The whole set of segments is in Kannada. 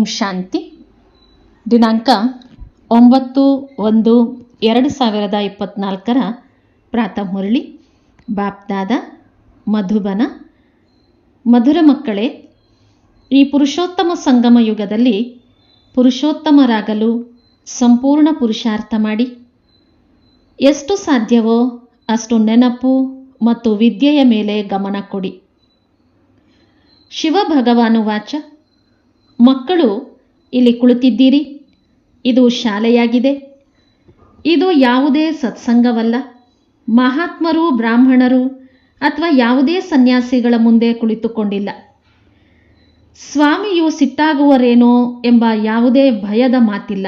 ಓಂ ಶಾಂತಿ. ದಿನಾಂಕ ಒಂಬತ್ತು ಒಂದು ಎರಡು ಸಾವಿರದ ಇಪ್ಪತ್ತ್ನಾಲ್ಕರ ಪ್ರಾತಃ ಮುರಳಿ ಬಾಪ್ದಾದ ಮಧುಬನ. ಮಧುರ ಮಕ್ಕಳೇ, ಈ ಪುರುಷೋತ್ತಮ ಸಂಗಮ ಯುಗದಲ್ಲಿ ಪುರುಷೋತ್ತಮರಾಗಲು ಸಂಪೂರ್ಣ ಪುರುಷಾರ್ಥ ಮಾಡಿ. ಎಷ್ಟು ಸಾಧ್ಯವೋ ಅಷ್ಟು ನೆನಪು ಮತ್ತು ವಿದ್ಯೆಯ ಮೇಲೆ ಗಮನ ಕೊಡಿ. ಶಿವ ಭಗವಾನು ವಾಚ ಮಕ್ಕಳು ಇಲ್ಲಿ ಕುಳಿತಿದ್ದೀರಿ. ಇದು ಶಾಲೆಯಾಗಿದೆ. ಇದು ಯಾವುದೇ ಸತ್ಸಂಗವಲ್ಲ. ಮಹಾತ್ಮರು, ಬ್ರಾಹ್ಮಣರು ಅಥವಾ ಯಾವುದೇ ಸನ್ಯಾಸಿಗಳ ಮುಂದೆ ಕುಳಿತುಕೊಂಡಿಲ್ಲ. ಸ್ವಾಮಿಯು ಸಿಟ್ಟಾಗುವರೇನೋ ಎಂಬ ಯಾವುದೇ ಭಯದ ಮಾತಿಲ್ಲ.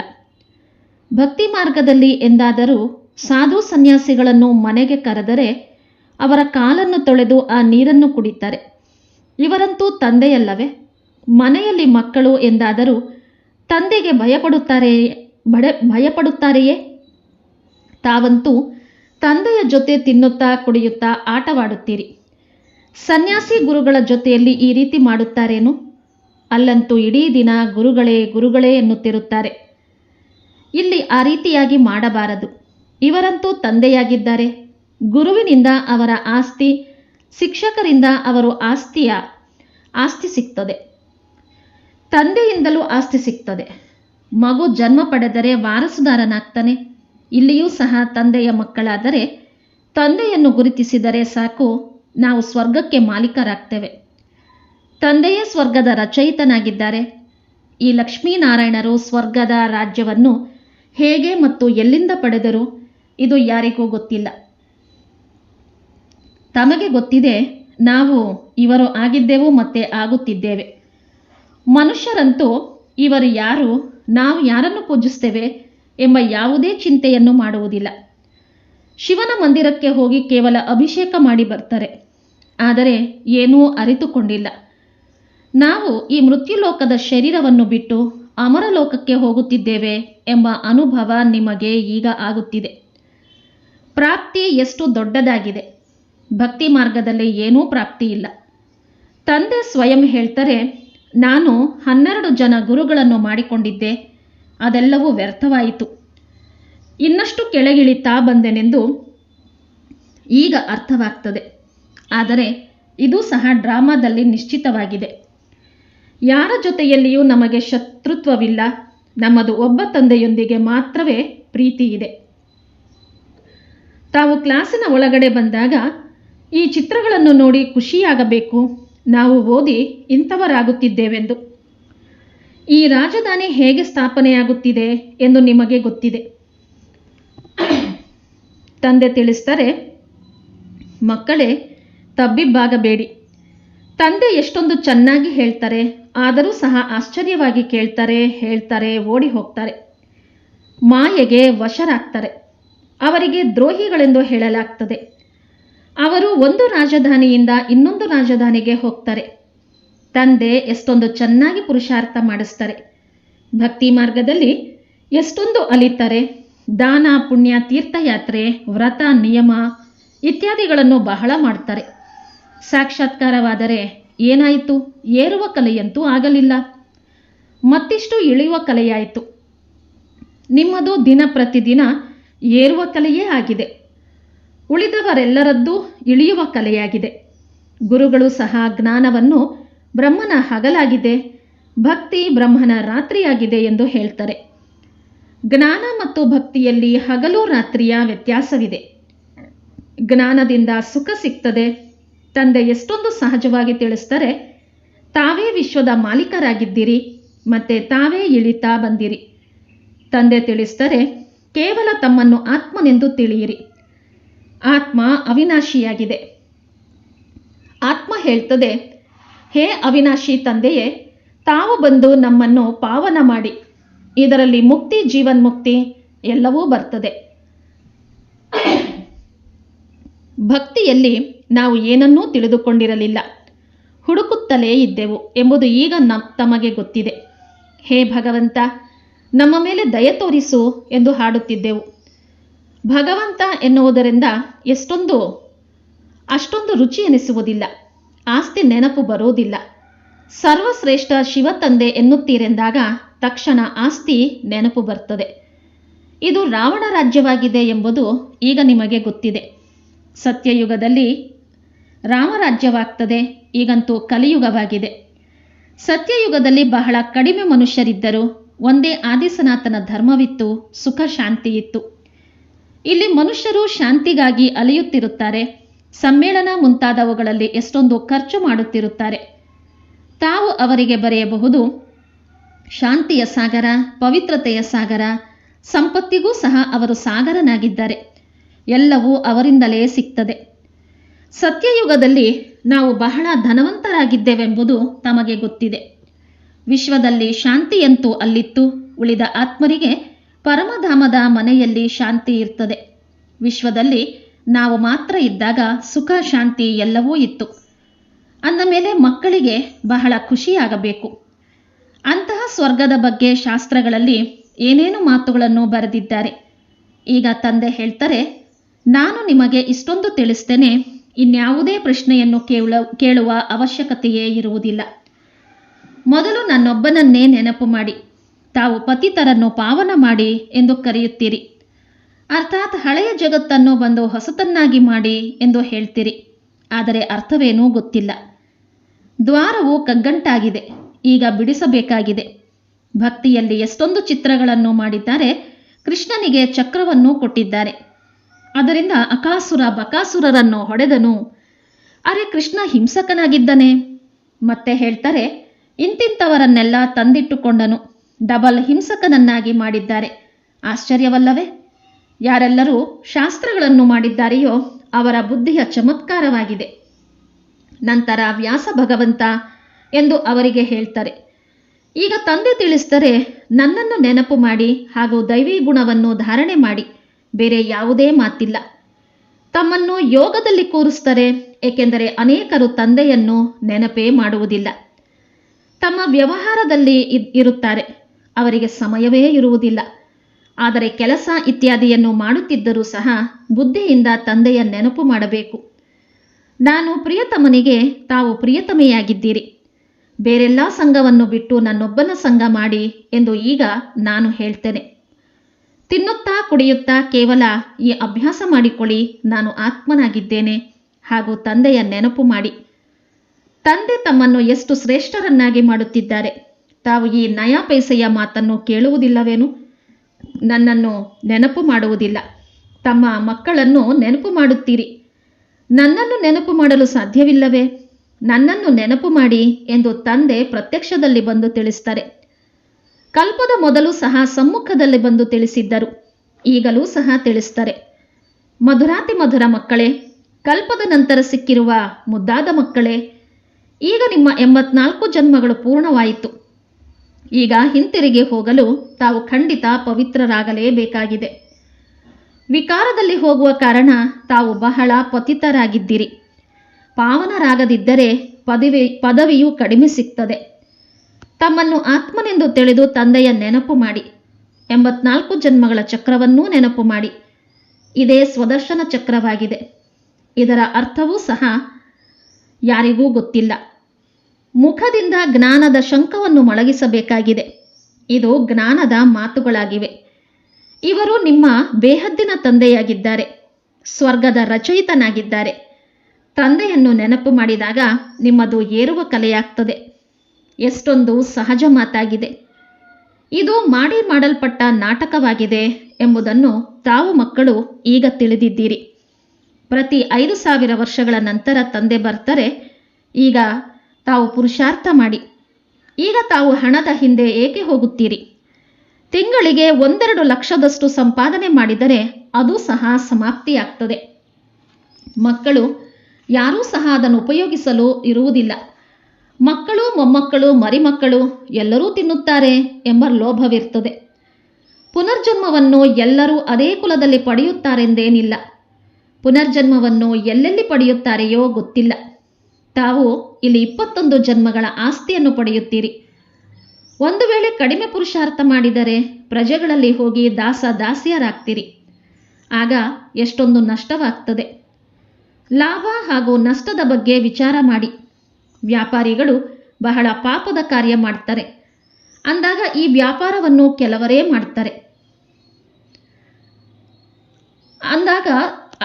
ಭಕ್ತಿ ಮಾರ್ಗದಲ್ಲಿ ಎಂದಾದರೂ ಸಾಧು ಸನ್ಯಾಸಿಗಳನ್ನು ಮನೆಗೆ ಕರೆದರೆ ಅವರ ಕಾಲನ್ನು ತೊಳೆದು ಆ ನೀರನ್ನು ಕುಡಿತಾರೆ. ಇವರಂತೂ ತಂದೆಯಲ್ಲವೇ? ಮನೆಯಲ್ಲಿ ಮಕ್ಕಳು ಎಂದಾದರೂ ತಂದೆಗೆ ಭಯಪಡುತ್ತಾರೆಯೇ ಬಡ, ಭಯಪಡುತ್ತಾರೆಯೇ? ತಾವಂತೂ ತಂದೆಯ ಜೊತೆ ತಿನ್ನುತ್ತಾ ಕುಡಿಯುತ್ತಾ ಆಟವಾಡುತ್ತೀರಿ. ಸನ್ಯಾಸಿ ಗುರುಗಳ ಜೊತೆಯಲ್ಲಿ ಈ ರೀತಿ ಮಾಡುತ್ತಾರೇನು? ಅಲ್ಲಂತೂ ಇಡೀ ದಿನ ಗುರುಗಳೇ ಗುರುಗಳೇ ಎನ್ನುತ್ತಿರುತ್ತಾರೆ. ಇಲ್ಲಿ ಆ ರೀತಿಯಾಗಿ ಮಾಡಬಾರದು. ಇವರಂತೂ ತಂದೆಯಾಗಿದ್ದಾರೆ. ಗುರುವಿನಿಂದ ಅವರ ಆಸ್ತಿ, ಶಿಕ್ಷಕರಿಂದ ಅವರು ಆಸ್ತಿಯ, ಆಸ್ತಿ ಸಿಗ್ತದೆ. ತಂದೆಯಿಂದಲೂ ಆಸ್ತಿ ಸಿಗ್ತದೆ. ಮಗು ಜನ್ಮ ಪಡೆದರೆ ವಾರಸುದಾರನಾಗ್ತಾನೆ. ಇಲ್ಲಿಯೂ ಸಹ ತಂದೆಯ ಮಕ್ಕಳಾದರೆ ತಂದೆಯನ್ನು ಗುರುತಿಸಿದರೆ ಸಾಕು, ನಾವು ಸ್ವರ್ಗಕ್ಕೆ ಮಾಲೀಕರಾಗ್ತೇವೆ. ತಂದೆಯೇ ಸ್ವರ್ಗದ ರಚಯಿತನಾಗಿದ್ದಾರೆ. ಈ ಲಕ್ಷ್ಮೀನಾರಾಯಣರು ಸ್ವರ್ಗದ ರಾಜ್ಯವನ್ನು ಹೇಗೆ ಮತ್ತು ಎಲ್ಲಿಂದ ಪಡೆದರು, ಇದು ಯಾರಿಗೂ ಗೊತ್ತಿಲ್ಲ. ತಮಗೆ ಗೊತ್ತಿದೆ, ನಾವು ಇವರು ಆಗಿದ್ದೆವು ಮತ್ತೆ ಆಗುತ್ತಿದ್ದೇವೆ. ಮನುಷ್ಯರಂತೂ ಇವರು ಯಾರು, ನಾವು ಯಾರನ್ನು ಪೂಜಿಸ್ತೇವೆ ಎಂಬ ಯಾವುದೇ ಚಿಂತೆಯನ್ನು ಮಾಡುವುದಿಲ್ಲ. ಶಿವನ ಮಂದಿರಕ್ಕೆ ಹೋಗಿ ಕೇವಲ ಅಭಿಷೇಕ ಮಾಡಿ ಬರ್ತಾರೆ. ಆದರೆ ಏನೂ ಅರಿತುಕೊಂಡಿಲ್ಲ. ನಾವು ಈ ಮೃತ್ಯುಲೋಕದ ಶರೀರವನ್ನು ಬಿಟ್ಟು ಅಮರಲೋಕಕ್ಕೆ ಹೋಗುತ್ತಿದ್ದೇವೆ ಎಂಬ ಅನುಭವ ನಿಮಗೆ ಈಗ ಆಗುತ್ತಿದೆ. ಪ್ರಾಪ್ತಿ ಎಷ್ಟು ದೊಡ್ಡದಾಗಿದೆ. ಭಕ್ತಿ ಮಾರ್ಗದಲ್ಲಿ ಏನೂ ಪ್ರಾಪ್ತಿ ಇಲ್ಲ ತಂದೆ ಸ್ವಯಂ ಹೇಳ್ತಾರೆ ನಾನು ಹನ್ನೆರಡು ಜನ ಗುರುಗಳನ್ನು ಮಾಡಿಕೊಂಡಿದ್ದೆ. ಅದೆಲ್ಲವೂ ವ್ಯರ್ಥವಾಯಿತು. ಇನ್ನಷ್ಟು ಕೆಳಗಿಳಿತಾ ಬಂದೆನೆಂದು ಈಗ ಅರ್ಥವಾಗ್ತದೆ. ಆದರೆ ಇದು ಸಹ ಡ್ರಾಮಾದಲ್ಲಿ ನಿಶ್ಚಿತವಾಗಿದೆ. ಯಾರ ಜೊತೆಯಲ್ಲಿಯೂ ನಮಗೆ ಶತ್ರುತ್ವವಿಲ್ಲ. ನಮ್ಮದು ಒಬ್ಬ ತಂದೆಯೊಂದಿಗೆ ಮಾತ್ರವೇ ಪ್ರೀತಿ ಇದೆ. ತಾವು ಕ್ಲಾಸಿನ ಒಳಗಡೆ ಬಂದಾಗ ಈ ಚಿತ್ರಗಳನ್ನು ನೋಡಿ ಖುಷಿಯಾಗಬೇಕು. ನಾವು ಓದಿ ಇಂಥವರಾಗುತ್ತಿದ್ದೇವೆಂದು. ಈ ರಾಜಧಾನಿ ಹೇಗೆ ಸ್ಥಾಪನೆಯಾಗುತ್ತಿದೆ ಎಂದು ನಿಮಗೆ ಗೊತ್ತಿದೆ. ತಂದೆ ತಿಳಿಸ್ತಾರೆ ಮಕ್ಕಳೇ, ತಬ್ಬಿಬ್ಬಾಗಬೇಡಿ. ತಂದೆ ಎಷ್ಟೊಂದು ಚೆನ್ನಾಗಿ ಹೇಳ್ತಾರೆ, ಆದರೂ ಸಹ ಆಶ್ಚರ್ಯವಾಗಿ ಕೇಳ್ತಾರೆ, ಹೇಳ್ತಾರೆ, ಓಡಿ ಹೋಗ್ತಾರೆ. ಮಾಯೆಗೆ ವಶರಾಗ್ತಾರೆ. ಅವರಿಗೆ ದ್ರೋಹಿಗಳೆಂದು ಹೇಳಲಾಗ್ತದೆ. ಅವರು ಒಂದು ರಾಜಧಾನಿಯಿಂದ ಇನ್ನೊಂದು ರಾಜಧಾನಿಗೆ ಹೋಗ್ತಾರೆ. ತಂದೆ ಎಷ್ಟೊಂದು ಚೆನ್ನಾಗಿ ಪುರುಷಾರ್ಥ ಮಾಡಿಸ್ತಾರೆ. ಭಕ್ತಿ ಮಾರ್ಗದಲ್ಲಿ ಎಷ್ಟೊಂದು ಅಲಿತಾರೆ. ದಾನ, ಪುಣ್ಯ, ತೀರ್ಥಯಾತ್ರೆ, ವ್ರತ, ನಿಯಮ ಇತ್ಯಾದಿಗಳನ್ನು ಬಹಳ ಮಾಡ್ತಾರೆ. ಸಾಕ್ಷಾತ್ಕಾರವಾದರೆ ಏನಾಯಿತು? ಏರುವ ಕಲೆಯಂತೂ ಆಗಲಿಲ್ಲ. ಮತ್ತಿಷ್ಟು ಇಳಿಯುವ ಕಲೆಯಾಯಿತು. ನಿಮ್ಮದು ದಿನ ಪ್ರತಿದಿನ ಏರುವ ಕಲೆಯೇ ಆಗಿದೆ. ಉಳಿದವರೆಲ್ಲರದ್ದೂ ಇಳಿಯುವ ಕಲೆಯಾಗಿದೆ. ಗುರುಗಳು ಸಹ ಜ್ಞಾನವನ್ನು ಬ್ರಹ್ಮನ ಹಗಲಾಗಿದೆ, ಭಕ್ತಿ ಬ್ರಹ್ಮನ ರಾತ್ರಿಯಾಗಿದೆ ಎಂದು ಹೇಳ್ತಾರೆ. ಜ್ಞಾನ ಮತ್ತು ಭಕ್ತಿಯಲ್ಲಿ ಹಗಲು ರಾತ್ರಿಯ ವ್ಯತ್ಯಾಸವಿದೆ. ಜ್ಞಾನದಿಂದ ಸುಖ ಸಿಗ್ತದೆ, ತಂದೆ ಎಷ್ಟೊಂದು ಸಹಜವಾಗಿ ತಿಳಿಸ್ತಾರೆ, ತಾವೇ ವಿಶ್ವದ ಮಾಲೀಕರಾಗಿದ್ದೀರಿ, ಮತ್ತೆ ತಾವೇ ಇಳಿತಾ ಬಂದಿರಿ. ತಂದೆ ತಿಳಿಸ್ತಾರೆ, ಕೇವಲ ತಮ್ಮನ್ನು ಆತ್ಮನೆಂದು ತಿಳಿಯಿರಿ. ಆತ್ಮ ಅವಿನಾಶಿಯಾಗಿದೆ. ಆತ್ಮ ಹೇಳ್ತದೆ, ಹೇ ಅವಿನಾಶಿ ತಂದೆಯೇ, ತಾವು ಬಂದು ನಮ್ಮನ್ನು ಪಾವನ ಮಾಡಿ. ಇದರಲ್ಲಿ ಮುಕ್ತಿ, ಜೀವನ್ಮುಕ್ತಿ ಎಲ್ಲವೂ ಬರ್ತದೆ. ಭಕ್ತಿಯಲ್ಲಿ ನಾವು ಏನನ್ನೂ ತಿಳಿದುಕೊಂಡಿರಲಿಲ್ಲ. ಹುಡುಕುತ್ತಲೇ ಇದ್ದೆವು ಎಂಬುದು ಈಗ ನಮ್ ತಮಗೆ ಗೊತ್ತಿದೆ. ಹೇ ಭಗವಂತ, ನಮ್ಮ ಮೇಲೆ ದಯ ತೋರಿಸು ಎಂದು ಹಾಡುತ್ತಿದ್ದೆವು. ಭಗವಂತ ಎನ್ನುವುದರಿಂದ ಎಷ್ಟೊಂದು, ಅಷ್ಟೊಂದು ರುಚಿ ಎನಿಸುವುದಿಲ್ಲ, ಆಸ್ತಿ ನೆನಪು ಬರುವುದಿಲ್ಲ. ಸರ್ವಶ್ರೇಷ್ಠ ಶಿವ ತಂದೆ ಎನ್ನುತ್ತೀರೆಂದಾಗ ತಕ್ಷಣ ಆಸ್ತಿ ನೆನಪು ಬರ್ತದೆ. ಇದು ರಾವಣ ರಾಜ್ಯವಾಗಿದೆ ಎಂಬುದು ಈಗ ನಿಮಗೆ ಗೊತ್ತಿದೆ. ಸತ್ಯಯುಗದಲ್ಲಿ ರಾಮರಾಜ್ಯವಾಗ್ತದೆ ಈಗಂತೂ ಕಲಿಯುಗವಾಗಿದೆ. ಸತ್ಯಯುಗದಲ್ಲಿ ಬಹಳ ಕಡಿಮೆ ಮನುಷ್ಯರಿದ್ದರು, ಒಂದೇ ಆದಿಸನಾತನ ಧರ್ಮವಿತ್ತು ಸುಖ ಶಾಂತಿ ಇತ್ತು ಇಲ್ಲಿ ಮನುಷ್ಯರು ಶಾಂತಿಗಾಗಿ ಅಲೆಯುತ್ತಿರುತ್ತಾರೆ. ಸಮ್ಮೇಳನ ಮುಂತಾದವುಗಳಲ್ಲಿ ಎಷ್ಟೊಂದು ಖರ್ಚು ಮಾಡುತ್ತಿರುತ್ತಾರೆ. ತಾವು ಅವರಿಗೆ ಬರೆಯಬಹುದು, ಶಾಂತಿಯ ಸಾಗರ, ಪವಿತ್ರತೆಯ ಸಾಗರ, ಸಂಪತ್ತಿಗೂ ಸಹ ಅವರು ಸಾಗರನಾಗಿದ್ದಾರೆ. ಎಲ್ಲವೂ ಅವರಿಂದಲೇ ಸಿಗ್ತದೆ. ಸತ್ಯಯುಗದಲ್ಲಿ ನಾವು ಬಹಳ ಧನವಂತರಾಗಿದ್ದೇವೆಂಬುದು ತಮಗೆ ಗೊತ್ತಿದೆ. ವಿಶ್ವದಲ್ಲಿ ಶಾಂತಿಯಂತೂ ಅಲ್ಲಿತ್ತು. ಉಳಿದ ಆತ್ಮರಿಗೆ ಪರಮಧಾಮದ ಮನೆಯಲ್ಲಿ ಶಾಂತಿ ಇರ್ತದೆ. ವಿಶ್ವದಲ್ಲಿ ನಾವು ಮಾತ್ರ ಇದ್ದಾಗ ಸುಖ, ಶಾಂತಿ ಎಲ್ಲವೂ ಇತ್ತು. ಅಂದ ಮೇಲೆ ಮಕ್ಕಳಿಗೆ ಬಹಳ ಖುಷಿಯಾಗಬೇಕು. ಅಂತಹ ಸ್ವರ್ಗದ ಬಗ್ಗೆ ಶಾಸ್ತ್ರಗಳಲ್ಲಿ ಏನೇನು ಮಾತುಗಳನ್ನು ಬರೆದಿದ್ದಾರೆ? ಈಗ ತಂದೆ ಹೇಳ್ತಾರೆ, ನಾನು ನಿಮಗೆ ಇಷ್ಟೊಂದು ತಿಳಿಸ್ತೇನೆ, ಇನ್ಯಾವುದೇ ಪ್ರಶ್ನೆಯನ್ನು ಕೇಳ ಕೇಳುವ ಅವಶ್ಯಕತೆಯೇ ಇರುವುದಿಲ್ಲ. ಮೊದಲು ನನ್ನೊಬ್ಬನನ್ನೇ ನೆನಪು ಮಾಡಿ. ತಾವು ಪತಿತರನ್ನು ಪಾವನ ಮಾಡಿ ಎಂದು ಕರೆಯುತ್ತೀರಿ. ಅರ್ಥಾತ್ ಹಳೆಯ ಜಗತ್ತನ್ನು ಬಂದು ಹೊಸತನ್ನಾಗಿ ಮಾಡಿ ಎಂದು ಹೇಳ್ತೀರಿ. ಆದರೆ ಅರ್ಥವೇನೂ ಗೊತ್ತಿಲ್ಲ. ದ್ವಾರವು ಕಗ್ಗಂಟಾಗಿದೆ. ಈಗ ಬಿಡಿಸಬೇಕಾಗಿದೆ. ಭಕ್ತಿಯಲ್ಲಿ ಎಷ್ಟೊಂದು ಚಿತ್ರಗಳನ್ನು ಮಾಡಿದ್ದಾರೆ. ಕೃಷ್ಣನಿಗೆ ಚಕ್ರವನ್ನು ಕೊಟ್ಟಿದ್ದಾರೆ. ಅದರಿಂದ ಅಕಾಸುರ ಬಕಾಸುರರನ್ನು ಹೊಡೆದನು. ಅರೆ ಕೃಷ್ಣ ಹಿಂಸಕನಾಗಿದ್ದನೆ. ಮತ್ತೆ ಹೇಳ್ತಾರೆ ಇಂತಿಂಥವರನ್ನೆಲ್ಲ ತಂದಿಟ್ಟುಕೊಂಡನು. ಡಬಲ್ ಹಿಂಸಕನನ್ನಾಗಿ ಮಾಡಿದ್ದಾರೆ. ಆಶ್ಚರ್ಯವಲ್ಲವೇ? ಯಾರೆಲ್ಲರೂ ಶಾಸ್ತ್ರಗಳನ್ನು ಮಾಡಿದ್ದಾರೆಯೋ ಅವರ ಬುದ್ಧಿಯ ಚಮತ್ಕಾರವಾಗಿದೆ. ನಂತರ ವ್ಯಾಸ ಭಗವಂತ ಎಂದು ಅವರಿಗೆ ಹೇಳ್ತಾರೆ. ಈಗ ತಂದೆ ತಿಳಿಸಿದರೆ ನನ್ನನ್ನು ನೆನಪು ಮಾಡಿ ಹಾಗೂ ದೈವಿ ಗುಣವನ್ನು ಧಾರಣೆ ಮಾಡಿ, ಬೇರೆ ಯಾವುದೇ ಮಾತಿಲ್ಲ. ತಮ್ಮನ್ನು ಯೋಗದಲ್ಲಿ ಕೂರಿಸ್ತಾರೆ ಏಕೆಂದರೆ ಅನೇಕರು ತಂದೆಯನ್ನು ನೆನಪೇ ಮಾಡುವುದಿಲ್ಲ. ತಮ್ಮ ವ್ಯವಹಾರದಲ್ಲಿ ಇರುತ್ತಾರೆ. ಅವರಿಗೆ ಸಮಯವೇ ಇರುವುದಿಲ್ಲ. ಆದರೆ ಕೆಲಸ ಇತ್ಯಾದಿಯನ್ನು ಮಾಡುತ್ತಿದ್ದರೂ ಸಹ ಬುದ್ಧಿಯಿಂದ ತಂದೆಯ ನೆನಪು ಮಾಡಬೇಕು. ನಾನು ಪ್ರಿಯತಮನಿಗೆ ತಾವು ಪ್ರಿಯತಮೆಯಾಗಿದ್ದೀರಿ. ಬೇರೆಲ್ಲ ಸಂಘವನ್ನು ಬಿಟ್ಟು ನನ್ನೊಬ್ಬನ ಸಂಘ ಮಾಡಿ ಎಂದು ಈಗ ನಾನು ಹೇಳ್ತೇನೆ. ತಿನ್ನುತ್ತಾ ಕುಡಿಯುತ್ತಾ ಕೇವಲ ಈ ಅಭ್ಯಾಸ ಮಾಡಿಕೊಳ್ಳಿ. ನಾನು ಆತ್ಮನಾಗಿದ್ದೇನೆ ಹಾಗೂ ತಂದೆಯ ನೆನಪು ಮಾಡಿ. ತಂದೆ ತಮ್ಮನ್ನು ಎಷ್ಟು ಶ್ರೇಷ್ಠರನ್ನಾಗಿ ಮಾಡುತ್ತಿದ್ದಾರೆ. ತಾವು ಈ ನಯಾ ಪೈಸೆಯ ಮಾತನ್ನು ಕೇಳುವುದಿಲ್ಲವೇನು? ನನ್ನನ್ನು ನೆನಪು ಮಾಡುವುದಿಲ್ಲ. ತಮ್ಮ ಮಕ್ಕಳನ್ನು ನೆನಪು ಮಾಡುತ್ತೀರಿ. ನನ್ನನ್ನು ನೆನಪು ಮಾಡಲು ಸಾಧ್ಯವಿಲ್ಲವೇ? ನನ್ನನ್ನು ನೆನಪು ಮಾಡಿ ಎಂದು ತಂದೆ ಪ್ರತ್ಯಕ್ಷದಲ್ಲಿ ಬಂದು ತಿಳಿಸ್ತಾರೆ. ಕಲ್ಪದ ಮೊದಲು ಸಹ ಸಮ್ಮುಖದಲ್ಲಿ ಬಂದು ತಿಳಿಸಿದ್ದರು. ಈಗಲೂ ಸಹ ತಿಳಿಸ್ತಾರೆ. ಮಧುರಾತಿ ಮಧುರ ಮಕ್ಕಳೇ, ಕಲ್ಪದ ನಂತರ ಸಿಕ್ಕಿರುವ ಮುದ್ದಾದ ಮಕ್ಕಳೇ, ಈಗ ನಿಮ್ಮ ಎಂಬತ್ನಾಲ್ಕು ಜನ್ಮಗಳು ಪೂರ್ಣವಾಯಿತು. ಈಗ ಹಿಂತಿರುಗಿ ಹೋಗಲು ತಾವು ಖಂಡಿತ ಪವಿತ್ರರಾಗಲೇಬೇಕಾಗಿದೆ. ವಿಕಾರದಲ್ಲಿ ಹೋಗುವ ಕಾರಣ ತಾವು ಬಹಳ ಪತಿತರಾಗಿದ್ದೀರಿ. ಪಾವನರಾಗದಿದ್ದರೆ ಪದವಿ, ಪದವಿಯು ಕಡಿಮೆ ಸಿಗ್ತದೆ. ತಮ್ಮನ್ನು ಆತ್ಮನೆಂದು ತಿಳಿದು ತಂದೆಯ ನೆನಪು ಮಾಡಿ. ಎಂಬತ್ನಾಲ್ಕು ಜನ್ಮಗಳ ಚಕ್ರವನ್ನೂ ನೆನಪು ಮಾಡಿ. ಇದೇ ಸ್ವದರ್ಶನ ಚಕ್ರವಾಗಿದೆ. ಇದರ ಅರ್ಥವೂ ಸಹ ಯಾರಿಗೂ ಗೊತ್ತಿಲ್ಲ. ಮುಖದಿಂದ ಜ್ಞಾನದ ಶಂಕವನ್ನು ಮೊಳಗಿಸಬೇಕಾಗಿದೆ. ಇದು ಜ್ಞಾನದ ಮಾತುಗಳಾಗಿವೆ. ಇವರು ನಿಮ್ಮ ಬೇಹದ್ದಿನ ತಂದೆಯಾಗಿದ್ದಾರೆ. ಸ್ವರ್ಗದ ರಚಯಿತನಾಗಿದ್ದಾರೆ. ತಂದೆಯನ್ನು ನೆನಪು ಮಾಡಿದಾಗ ನಿಮ್ಮದು ಏರುವ ಕಲೆಯಾಗ್ತದೆ. ಎಷ್ಟೊಂದು ಸಹಜ ಮಾತಾಗಿದೆ. ಇದು ಮಾಡಿ ಮಾಡಲ್ಪಟ್ಟ ನಾಟಕವಾಗಿದೆ ಎಂಬುದನ್ನು ತಾವು ಮಕ್ಕಳು ಈಗ ತಿಳಿದಿದ್ದೀರಿ. ಪ್ರತಿ ಐದು ಸಾವಿರ ವರ್ಷಗಳ ನಂತರ ತಂದೆ ಬರ್ತಾರೆ. ಈಗ ತಾವು ಪುರುಷಾರ್ಥ ಮಾಡಿ. ಈಗ ತಾವು ಹಣದ ಹಿಂದೆ ಏಕೆ ಹೋಗುತ್ತೀರಿ? ತಿಂಗಳಿಗೆ ಒಂದೆರಡು ಲಕ್ಷದಷ್ಟು ಸಂಪಾದನೆ ಮಾಡಿದರೆ ಅದು ಸಹ ಸಮಾಪ್ತಿಯಾಗ್ತದೆ. ಮಕ್ಕಳು ಯಾರೂ ಸಹ ಅದನ್ನು ಉಪಯೋಗಿಸಲು ಇರುವುದಿಲ್ಲ. ಮಕ್ಕಳು, ಮೊಮ್ಮಕ್ಕಳು, ಮರಿಮಕ್ಕಳು ಎಲ್ಲರೂ ತಿನ್ನುತ್ತಾರೆ ಎಂಬ ಲೋಭವಿರ್ತದೆ. ಪುನರ್ಜನ್ಮವನ್ನು ಎಲ್ಲರೂ ಅದೇ ಕುಲದಲ್ಲಿ ಪಡೆಯುತ್ತಾರೆಂದೇನಿಲ್ಲ. ಪುನರ್ಜನ್ಮವನ್ನು ಎಲ್ಲೆಲ್ಲಿ ಪಡೆಯುತ್ತಾರೆಯೋ ಗೊತ್ತಿಲ್ಲ. ತಾವು ಇಲ್ಲಿ ಇಪ್ಪತ್ತೊಂದು ಜನ್ಮಗಳ ಆಸ್ತಿಯನ್ನು ಪಡೆಯುತ್ತೀರಿ. ಒಂದು ವೇಳೆ ಕಡಿಮೆ ಪುರುಷಾರ್ಥ ಮಾಡಿದರೆ ಪ್ರಜೆಗಳಲ್ಲಿ ಹೋಗಿ ದಾಸ ದಾಸಿಯರಾಗ್ತೀರಿ. ಆಗ ಎಷ್ಟೊಂದು ನಷ್ಟವಾಗ್ತದೆ. ಲಾಭ ಹಾಗೂ ನಷ್ಟದ ಬಗ್ಗೆ ವಿಚಾರ ಮಾಡಿ. ವ್ಯಾಪಾರಿಗಳು ಬಹಳ ಪಾಪದ ಕಾರ್ಯ ಮಾಡ್ತಾರೆ. ಅಂದಾಗ ಈ ವ್ಯಾಪಾರವನ್ನು ಕೆಲವರೇ ಮಾಡ್ತಾರೆ. ಅಂದಾಗ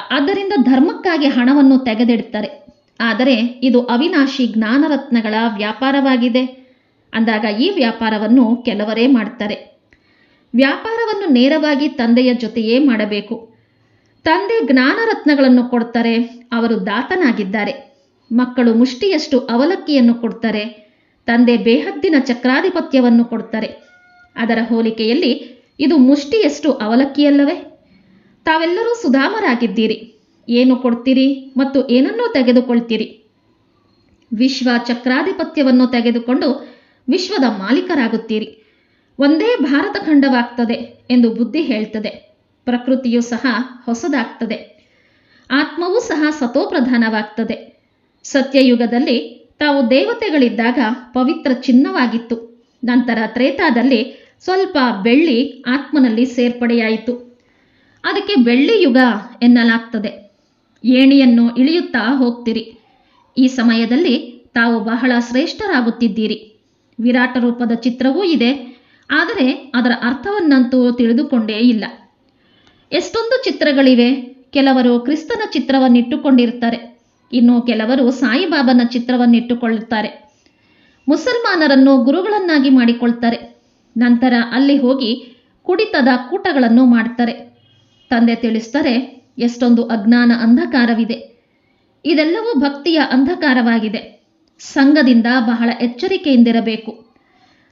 ಅದರಿಂದ ಧರ್ಮಕ್ಕಾಗಿ ಹಣವನ್ನು ತೆಗೆದಿಡ್ತಾರೆ. ಆದರೆ ಇದು ಅವಿನಾಶಿ ಜ್ಞಾನರತ್ನಗಳ ವ್ಯಾಪಾರವಾಗಿದೆ. ಅಂದಾಗ ಈ ವ್ಯಾಪಾರವನ್ನು ಕೆಲವರೇ ಮಾಡ್ತಾರೆ ವ್ಯಾಪಾರವನ್ನು ನೇರವಾಗಿ ತಂದೆಯ ಜೊತೆಯೇ ಮಾಡಬೇಕು. ತಂದೆ ಜ್ಞಾನರತ್ನಗಳನ್ನು ಕೊಡ್ತಾರೆ ಅವರು ದಾತನಾಗಿದ್ದಾರೆ. ಮಕ್ಕಳು ಮುಷ್ಟಿಯಷ್ಟು ಅವಲಕ್ಕಿಯನ್ನು ಕೊಡ್ತಾರೆ ತಂದೆ ಬೇಹದ್ದಿನ ಚಕ್ರಾಧಿಪತ್ಯವನ್ನು ಕೊಡ್ತಾರೆ ಅದರ ಹೋಲಿಕೆಯಲ್ಲಿ ಇದು ಮುಷ್ಟಿಯಷ್ಟು ಅವಲಕ್ಕಿಯಲ್ಲವೇ? ತಾವೆಲ್ಲರೂ ಸುಧಾಮರಾಗಿದ್ದೀರಿ. ಏನು ಕೊಡ್ತೀರಿ ಮತ್ತು ಏನನ್ನೂ ತೆಗೆದುಕೊಳ್ತೀರಿ? ವಿಶ್ವ ಚಕ್ರಾಧಿಪತ್ಯವನ್ನು ತೆಗೆದುಕೊಂಡು ವಿಶ್ವದ ಮಾಲೀಕರಾಗುತ್ತೀರಿ. ಒಂದೇ ಭಾರತ ಖಂಡವಾಗ್ತದೆ ಎಂದು ಬುದ್ಧಿ ಹೇಳ್ತದೆ. ಪ್ರಕೃತಿಯು ಸಹ ಹೊಸದಾಗ್ತದೆ. ಆತ್ಮವೂ ಸಹ ಸತೋಪ್ರಧಾನವಾಗ್ತದೆ. ಸತ್ಯಯುಗದಲ್ಲಿ ತಾವು ದೇವತೆಗಳಿದ್ದಾಗ ಪವಿತ್ರ ಚಿನ್ನವಾಗಿತ್ತು. ನಂತರ ತ್ರೇತಾದಲ್ಲಿ ಸ್ವಲ್ಪ ಬೆಳ್ಳಿ ಆತ್ಮನಲ್ಲಿ ಸೇರ್ಪಡೆಯಾಯಿತು. ಅದಕ್ಕೆ ಬೆಳ್ಳಿ ಯುಗ ಎನ್ನಲಾಗ್ತದೆ. ಏಣಿಯನ್ನು ಇಳಿಯುತ್ತಾ ಹೋಗ್ತಿರಿ. ಈ ಸಮಯದಲ್ಲಿ ತಾವು ಬಹಳ ಶ್ರೇಷ್ಠರಾಗುತ್ತಿದ್ದೀರಿ. ವಿರಾಟ ರೂಪದ ಚಿತ್ರವೂ ಇದೆ. ಆದರೆ ಅದರ ಅರ್ಥವನ್ನಂತೂ ತಿಳಿದುಕೊಂಡೇ ಇಲ್ಲ. ಎಷ್ಟೊಂದು ಚಿತ್ರಗಳಿವೆ. ಕೆಲವರು ಕ್ರಿಸ್ತನ ಚಿತ್ರವನ್ನಿಟ್ಟುಕೊಂಡಿರ್ತಾರೆ ಇನ್ನು ಕೆಲವರು ಸಾಯಿಬಾಬನ ಚಿತ್ರವನ್ನಿಟ್ಟುಕೊಳ್ಳುತ್ತಾರೆ. ಮುಸಲ್ಮಾನರನ್ನು ಗುರುಗಳನ್ನಾಗಿ ಮಾಡಿಕೊಳ್ತಾರೆ. ನಂತರ ಅಲ್ಲಿ ಹೋಗಿ ಕುಡಿತದ ಕೂಟಗಳನ್ನು ಮಾಡ್ತಾರೆ. ತಂದೆ ತಿಳಿಸ್ತಾರೆ ಎಷ್ಟೊಂದು ಅಜ್ಞಾನ ಅಂಧಕಾರವಿದೆ. ಇದೆಲ್ಲವೂ ಭಕ್ತಿಯ ಅಂಧಕಾರವಾಗಿದೆ. ಸಂಘದಿಂದ ಬಹಳ ಎಚ್ಚರಿಕೆಯಿಂದಿರಬೇಕು.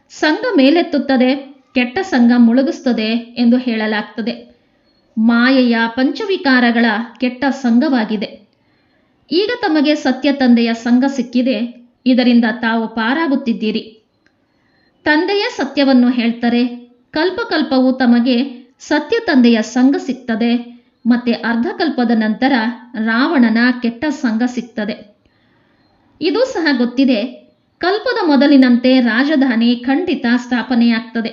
ಸಂಘ ಮೇಲೆತ್ತುತ್ತದೆ, ಕೆಟ್ಟ ಸಂಘ ಮುಳುಗಿಸ್ತದೆ ಎಂದು ಹೇಳಲಾಗ್ತದೆ. ಮಾಯೆಯ ಪಂಚವಿಕಾರಗಳ ಕೆಟ್ಟ ಸಂಘವಾಗಿದೆ. ಈಗ ತಮಗೆ ಸತ್ಯ ತಂದೆಯ ಸಂಘ ಸಿಕ್ಕಿದೆ, ಇದರಿಂದ ತಾವು ಪಾರಾಗುತ್ತಿದ್ದೀರಿ. ತಂದೆಯ ಸತ್ಯವನ್ನು ಹೇಳ್ತಾರೆ, ಕಲ್ಪಕಲ್ಪವು ತಮಗೆ ಸತ್ಯ ತಂದೆಯ ಸಂಘ ಸಿಗ್ತದೆ ಮತ್ತೆ ಅರ್ಧಕಲ್ಪದ ನಂತರ ರಾವಣನ ಕೆಟ್ಟ ಸಂಘ ಸಿಗ್ತದೆ. ಇದು ಸಹ ಗೊತ್ತಿದೆ. ಕಲ್ಪದ ಮೊದಲಿನಂತೆ ರಾಜಧಾನಿ ಖಂಡಿತ ಸ್ಥಾಪನೆಯಾಗ್ತದೆ.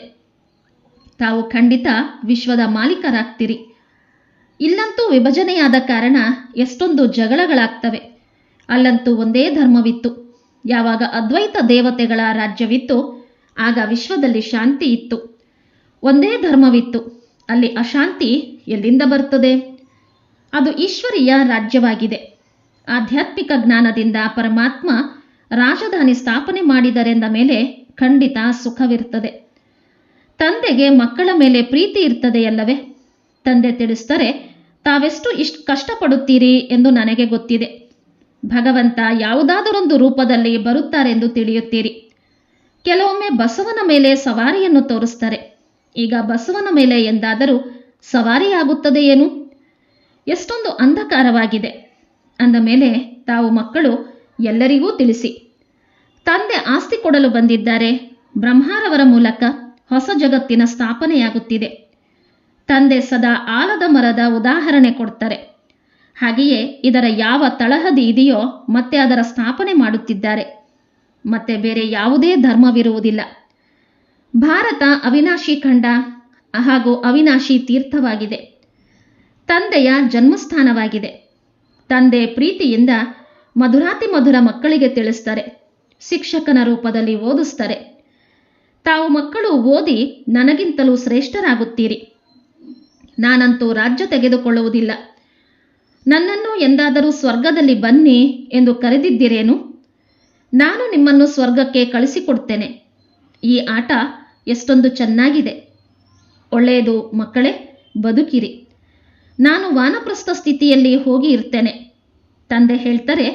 ತಾವು ಖಂಡಿತ ವಿಶ್ವದ ಮಾಲೀಕರಾಗ್ತೀರಿ. ಇಲ್ಲಂತೂ ವಿಭಜನೆಯಾದ ಕಾರಣ ಎಷ್ಟೊಂದು ಜಗಳಗಳಾಗ್ತವೆ. ಅಲ್ಲಂತೂ ಒಂದೇ ಧರ್ಮವಿತ್ತು. ಯಾವಾಗ ಅದ್ವೈತ ದೇವತೆಗಳ ರಾಜ್ಯವಿತ್ತು ಆಗ ವಿಶ್ವದಲ್ಲಿ ಶಾಂತಿ ಇತ್ತು. ಒಂದೇ ಧರ್ಮವಿತ್ತು. ಅಲ್ಲಿ ಅಶಾಂತಿ ಎಲ್ಲಿಂದ ಬರ್ತದೆ? ಅದು ಈಶ್ವರಿಯ ರಾಜ್ಯವಾಗಿದೆ. ಆಧ್ಯಾತ್ಮಿಕ ಜ್ಞಾನದಿಂದ ಪರಮಾತ್ಮ ರಾಜಧಾನಿ ಸ್ಥಾಪನೆ ಮಾಡಿದರೆಂದ ಮೇಲೆ ಖಂಡಿತ ಸುಖವಿರ್ತದೆ ತಂದೆಗೆ ಮಕ್ಕಳ ಮೇಲೆ ಪ್ರೀತಿ ಇರ್ತದೆಯಲ್ಲವೇ? ತಂದೆ ತಿಳಿಸ್ತಾರೆ ತಾವೆಷ್ಟು ಇಷ್ಟ ಕಷ್ಟಪಡುತ್ತೀರಿ ಎಂದು ನನಗೆ ಗೊತ್ತಿದೆ. ಭಗವಂತ ಯಾವುದಾದರೊಂದು ರೂಪದಲ್ಲಿ ಬರುತ್ತಾರೆಂದು ತಿಳಿಯುತ್ತೀರಿ. ಕೆಲವೊಮ್ಮೆ ಬಸವನ ಮೇಲೆ ಸವಾರಿಯನ್ನು ತೋರಿಸ್ತಾರೆ. ಈಗ ಬಸವನ ಮೇಲೆ ಎಂದಾದರೂ ಸವಾರಿಯಾಗುತ್ತದೆಯೇನು? ಎಷ್ಟೊಂದು ಅಂಧಕಾರವಾಗಿದೆ. ಅಂದ ಮೇಲೆ ತಾವು ಮಕ್ಕಳು ಎಲ್ಲರಿಗೂ ತಿಳಿಸಿ, ತಂದೆ ಆಸ್ತಿ ಕೊಡಲು ಬಂದಿದ್ದಾರೆ, ಬ್ರಹ್ಮಾರವರ ಮೂಲಕ ಹೊಸ ಜಗತ್ತಿನ ಸ್ಥಾಪನೆಯಾಗುತ್ತಿದೆ. ತಂದೆ ಸದಾ ಆಲದ ಮರದ ಉದಾಹರಣೆ ಕೊಡ್ತಾರೆ. ಹಾಗೆಯೇ ಇದರ ಯಾವ ತಳಹದಿ ಇದೆಯೋ ಮತ್ತೆ ಅದರ ಸ್ಥಾಪನೆ ಮಾಡುತ್ತಿದ್ದಾರೆ. ಮತ್ತೆ ಬೇರೆ ಯಾವುದೇ ಧರ್ಮವಿರುವುದಿಲ್ಲ. ಭಾರತ ಅವಿನಾಶಿ ಖಂಡ ಹಾಗೂ ಅವಿನಾಶಿ ತೀರ್ಥವಾಗಿದೆ. ತಂದೆಯ ಜನ್ಮಸ್ಥಾನವಾಗಿದೆ. ತಂದೆ ಪ್ರೀತಿಯಿಂದ ಮಧುರಾತಿ ಮಧುರ ಮಕ್ಕಳಿಗೆ ತಿಳಿಸ್ತಾರೆ. ಶಿಕ್ಷಕನ ರೂಪದಲ್ಲಿ ಓದಿಸ್ತಾರೆ. ತಾವು ಮಕ್ಕಳು ಓದಿ ನನಗಿಂತಲೂ ಶ್ರೇಷ್ಠರಾಗುತ್ತೀರಿ. ನಾನಂತೂ ರಾಜ್ಯ ತೆಗೆದುಕೊಳ್ಳುವುದಿಲ್ಲ. ನನ್ನನ್ನು ಎಂದಾದರೂ ಸ್ವರ್ಗದಲ್ಲಿ ಬನ್ನಿ ಎಂದು ಕರೆದಿದ್ದಿರೇನು? ನಾನು ನಿಮ್ಮನ್ನು ಸ್ವರ್ಗಕ್ಕೆ ಕಳಿಸಿಕೊಡ್ತೇನೆ. ಈ ಆಟ ಎಷ್ಟೊಂದು ಚೆನ್ನಾಗಿದೆ. ಒಳ್ಳೆಯದು ಮಕ್ಕಳೇ, ಬದುಕಿರಿ. ನಾನು ವಾನಪ್ರಸ್ಥ ಸ್ಥಿತಿಯಲ್ಲಿ ಹೋಗಿ ಇರ್ತೇನೆ. ತಂದೆ ಹೇಳ್ತಾರೆ,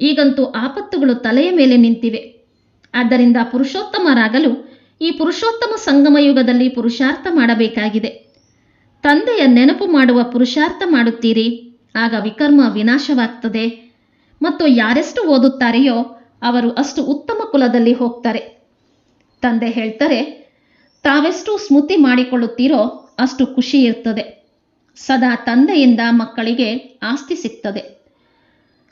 ಈಗಂತೂ ಆಪತ್ತುಗಳು ತಲೆಯ ಮೇಲೆ ನಿಂತಿವೆ. ಆದ್ದರಿಂದ ಪುರುಷೋತ್ತಮರಾಗಲು ಈ ಪುರುಷೋತ್ತಮ ಸಂಗಮ ಯುಗದಲ್ಲಿ ಪುರುಷಾರ್ಥ ಮಾಡಬೇಕಾಗಿದೆ. ತಂದೆಯ ನೆನಪು ಮಾಡುವ ಪುರುಷಾರ್ಥ ಮಾಡುತ್ತೀರಿ, ಆಗ ವಿಕರ್ಮ ವಿನಾಶವಾಗ್ತದೆ. ಮತ್ತು ಯಾರೆಷ್ಟು ಓದುತ್ತಾರೆಯೋ ಅವರು ಅಷ್ಟು ಉತ್ತಮ ಕುಲದಲ್ಲಿ ಹೋಗ್ತಾರೆ. ತಂದೆ ಹೇಳ್ತಾರೆ ತಾವೆಷ್ಟು ಸ್ಮೃತಿ ಮಾಡಿಕೊಳ್ಳುತ್ತೀರೋ ಅಷ್ಟು ಖುಷಿ ಇರ್ತದೆ. ಸದಾ ತಂದೆಯಿಂದ ಮಕ್ಕಳಿಗೆ ಆಸ್ತಿ ಸಿಗ್ತದೆ.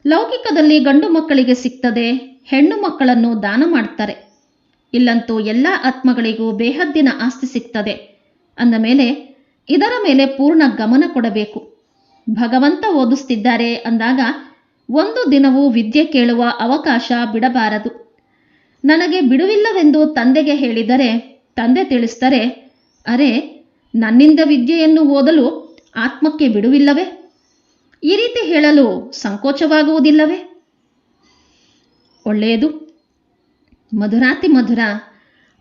ಲೌಕಿಕದಲ್ಲಿ ಗಂಡು ಮಕ್ಕಳಿಗೆ ಸಿಗ್ತದೆ, ಹೆಣ್ಣು ಮಕ್ಕಳನ್ನು ದಾನ ಮಾಡ್ತಾರೆ. ಇಲ್ಲಂತೂ ಎಲ್ಲ ಆತ್ಮಗಳಿಗೂ ಬೇಹದ್ದಿನ ಆಸ್ತಿ ಸಿಗ್ತದೆ. ಅಂದ ಮೇಲೆ, ಇದರ ಮೇಲೆ ಪೂರ್ಣ ಗಮನ ಕೊಡಬೇಕು. ಭಗವಂತ ಓದಿಸ್ತಿದ್ದಾರೆ ಅಂದಾಗ ಒಂದು ದಿನವೂ ವಿದ್ಯೆ ಕೇಳುವ ಅವಕಾಶ ಬಿಡಬಾರದು. ನನಗೆ ಬಿಡುವಿಲ್ಲವೆಂದು ತಂದೆಗೆ ಹೇಳಿದರೆ ತಂದೆ ತಿಳಿಸ್ತಾರೆ, ಅರೆ, ನನ್ನಿಂದ ವಿದ್ಯೆಯನ್ನು ಓದಲು ಆತ್ಮಕ್ಕೆ ಬಿಡುವಿಲ್ಲವೇ? ಈ ರೀತಿ ಹೇಳಲು ಸಂಕೋಚವಾಗುವುದಿಲ್ಲವೇ? ಒಳ್ಳೆಯದು. ಮಧುರಾತಿ ಮಧುರ.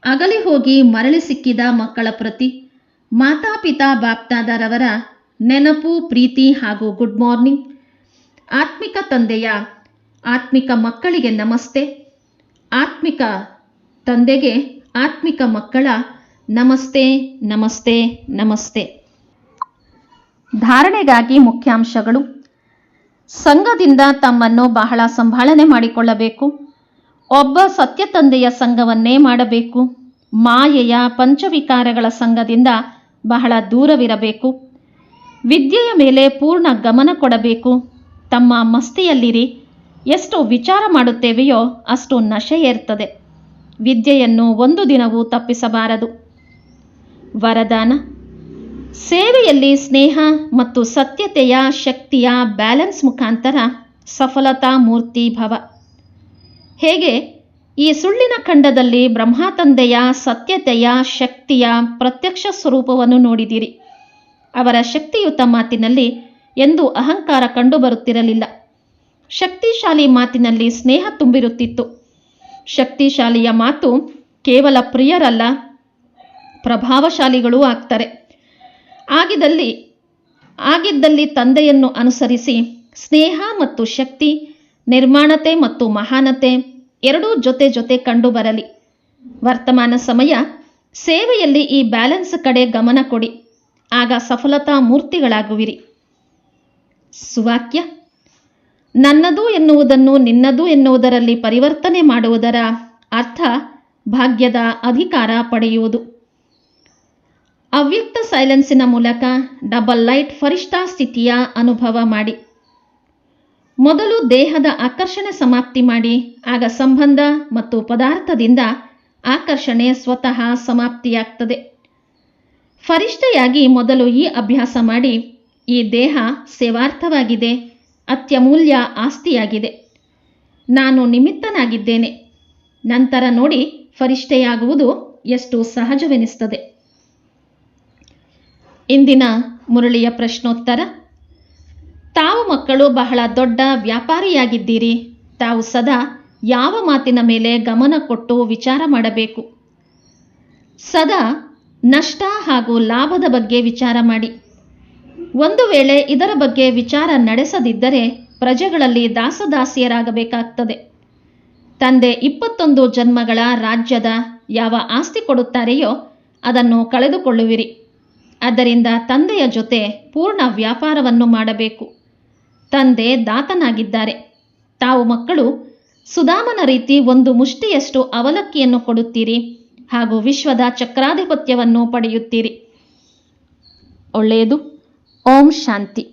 ಅಗಲಿ ಹೋಗಿ ಮರಳಿ ಸಿಕ್ಕಿದ ಮಕ್ಕಳ ಪ್ರತಿ ಮಾತಾಪಿತಾ ಬಾಪ್ತಾದರವರ ನೆನಪು, ಪ್ರೀತಿ ಹಾಗೂ ಗುಡ್ ಮಾರ್ನಿಂಗ್. ಆತ್ಮಿಕ ತಂದೆಯ ಆತ್ಮಿಕ ಮಕ್ಕಳಿಗೆ ನಮಸ್ತೆ. ಆತ್ಮಿಕ ತಂದೆಗೆ ಆತ್ಮಿಕ ಮಕ್ಕಳ ನಮಸ್ತೆ ನಮಸ್ತೆ ನಮಸ್ತೆ. ಧಾರಣೆಗಾಗಿ ಮುಖ್ಯಾಂಶಗಳು. ಸಂಘದಿಂದ ತಮ್ಮನ್ನು ಬಹಳ ಸಂಭಾಳನೆ ಮಾಡಿಕೊಳ್ಳಬೇಕು. ಒಬ್ಬ ಸತ್ಯ ತಂದೆಯ ಸಂಘವನ್ನೇ ಮಾಡಬೇಕು. ಮಾಯೆಯ ಪಂಚವಿಕಾರಗಳ ಸಂಘದಿಂದ ಬಹಳ ದೂರವಿರಬೇಕು. ವಿದ್ಯೆಯ ಮೇಲೆ ಪೂರ್ಣ ಗಮನ ಕೊಡಬೇಕು. ತಮ್ಮ ಮಸ್ತಿಯಲ್ಲಿರಿ. ಎಷ್ಟು ವಿಚಾರ ಮಾಡುತ್ತೇವೆಯೋ ಅಷ್ಟು ನಶೆ ಏರ್ತದೆ. ವಿದ್ಯೆಯನ್ನು ಒಂದು ದಿನವೂ ತಪ್ಪಿಸಬಾರದು. ವರದಾನ. ಸೇವೆಯಲ್ಲಿ ಸ್ನೇಹ ಮತ್ತು ಸತ್ಯತೆಯ ಶಕ್ತಿಯ ಬ್ಯಾಲೆನ್ಸ್ ಮುಖಾಂತರ ಸಫಲತಾ ಮೂರ್ತಿ ಭವ. ಹೇಗೆ? ಈ ಸುಳ್ಳಿನ ಖಂಡದಲ್ಲಿ ಬ್ರಹ್ಮಾತಂದೆಯ ಸತ್ಯತೆಯ ಶಕ್ತಿಯ ಪ್ರತ್ಯಕ್ಷ ಸ್ವರೂಪವನ್ನು ನೋಡಿದಿರಿ. ಅವರ ಶಕ್ತಿಯುತ ಮಾತಿನಲ್ಲಿ ಎಂದು ಅಹಂಕಾರ ಕಂಡುಬರುತ್ತಿರಲಿಲ್ಲ. ಶಕ್ತಿಶಾಲಿ ಮಾತಿನಲ್ಲಿ ಸ್ನೇಹ ತುಂಬಿರುತ್ತಿತ್ತು. ಶಕ್ತಿಶಾಲಿಯ ಮಾತು ಕೇವಲ ಪ್ರಿಯರಲ್ಲ, ಪ್ರಭಾವಶಾಲಿಗಳೂ ಆಗ್ತಾರೆ. ಆಗಿದ್ದಲ್ಲಿ ಆಗಿದ್ದಲ್ಲಿ ತಂದೆಯನ್ನು ಅನುಸರಿಸಿ ಸ್ನೇಹ ಮತ್ತು ಶಕ್ತಿ, ನಿರ್ಮಾಣತೆ ಮತ್ತು ಮಹಾನತೆ ಎರಡೂ ಜೊತೆ ಜೊತೆ ಕಂಡು ಬರಲಿ ವರ್ತಮಾನ ಸಮಯ ಸೇವೆಯಲ್ಲಿ ಈ ಬ್ಯಾಲೆನ್ಸ್ ಕಡೆ ಗಮನ ಕೊಡಿ. ಆಗ ಸಫಲತಾ ಮೂರ್ತಿಗಳಾಗುವಿರಿ. ಸುವಾಕ್ಯ. ನನ್ನದು ಎನ್ನುವುದನ್ನು ನಿನ್ನದು ಎನ್ನುವುದರಲ್ಲಿ ಪರಿವರ್ತನೆ ಮಾಡುವುದರ ಅರ್ಥ ಭಾಗ್ಯದ ಅಧಿಕಾರ ಪಡೆಯುವುದು. ಅವ್ಯಕ್ತ ಸೈಲೆನ್ಸಿನ ಮೂಲಕ ಡಬಲ್ ಲೈಟ್ ಫರಿಷ್ಠಾ ಸ್ಥಿತಿಯ ಅನುಭವ ಮಾಡಿ. ಮೊದಲು ದೇಹದ ಆಕರ್ಷಣೆ ಸಮಾಪ್ತಿ ಮಾಡಿ, ಆಗ ಸಂಬಂಧ ಮತ್ತು ಪದಾರ್ಥದಿಂದ ಆಕರ್ಷಣೆ ಸ್ವತಃ ಸಮಾಪ್ತಿಯಾಗ್ತದೆ. ಫರಿಷ್ಠೆಯಾಗಿ ಮೊದಲು ಈ ಅಭ್ಯಾಸ ಮಾಡಿ, ಈ ದೇಹ ಸೇವಾರ್ಥವಾಗಿದೆ ಅತ್ಯಮೂಲ್ಯ ಆಸ್ತಿಯಾಗಿದೆ. ನಾನು ನಿಮಿತ್ತನಾಗಿದ್ದೇನೆ. ನಂತರ ನೋಡಿ ಫರಿಷ್ಠೆಯಾಗುವುದು ಎಷ್ಟು ಸಹಜವೆನಿಸ್ತದೆ ಇಂದಿನ ಮುರಳಿಯ ಪ್ರಶ್ನೋತ್ತರ, ತಾವು ಮಕ್ಕಳು ಬಹಳ ದೊಡ್ಡ ವ್ಯಾಪಾರಿಯಾಗಿದ್ದೀರಿ. ತಾವು ಸದಾ ಯಾವ ಮಾತಿನ ಮೇಲೆ ಗಮನ ಕೊಟ್ಟು ವಿಚಾರ ಮಾಡಬೇಕು. ಸದಾ ನಷ್ಟ ಹಾಗೂ ಲಾಭದ ಬಗ್ಗೆ ವಿಚಾರ ಮಾಡಿ. ಒಂದು ವೇಳೆ ಇದರ ಬಗ್ಗೆ ವಿಚಾರ ನಡೆಸದಿದ್ದರೆ ಪ್ರಜೆಗಳಲ್ಲಿ ದಾಸದಾಸಿಯರಾಗಬೇಕಾಗ್ತದೆ. ತಂದೆ ಇಪ್ಪತ್ತೊಂದು ಜನ್ಮಗಳ ರಾಜ್ಯದ ಯಾವ ಆಸ್ತಿ ಕೊಡುತ್ತಾರೆಯೋ ಅದನ್ನು ಕಳೆದುಕೊಳ್ಳುವಿರಿ. ಆದ್ದರಿಂದ ತಂದೆಯ ಜೊತೆ ಪೂರ್ಣ ವ್ಯಾಪಾರವನ್ನು ಮಾಡಬೇಕು. ತಂದೆ ದಾತನಾಗಿದ್ದಾರೆ. ತಾವು ಮಕ್ಕಳು, ಸುಧಾಮನ ರೀತಿ ಒಂದು ಮುಷ್ಟಿಯಷ್ಟು ಅವಲಕ್ಕಿಯನ್ನು ಕೊಡುತ್ತೀರಿ ಹಾಗೂ ವಿಶ್ವದ ಚಕ್ರಾಧಿಪತ್ಯವನ್ನು ಪಡೆಯುತ್ತೀರಿ. ಒಳ್ಳೆಯದು. ಓಂ ಶಾಂತಿ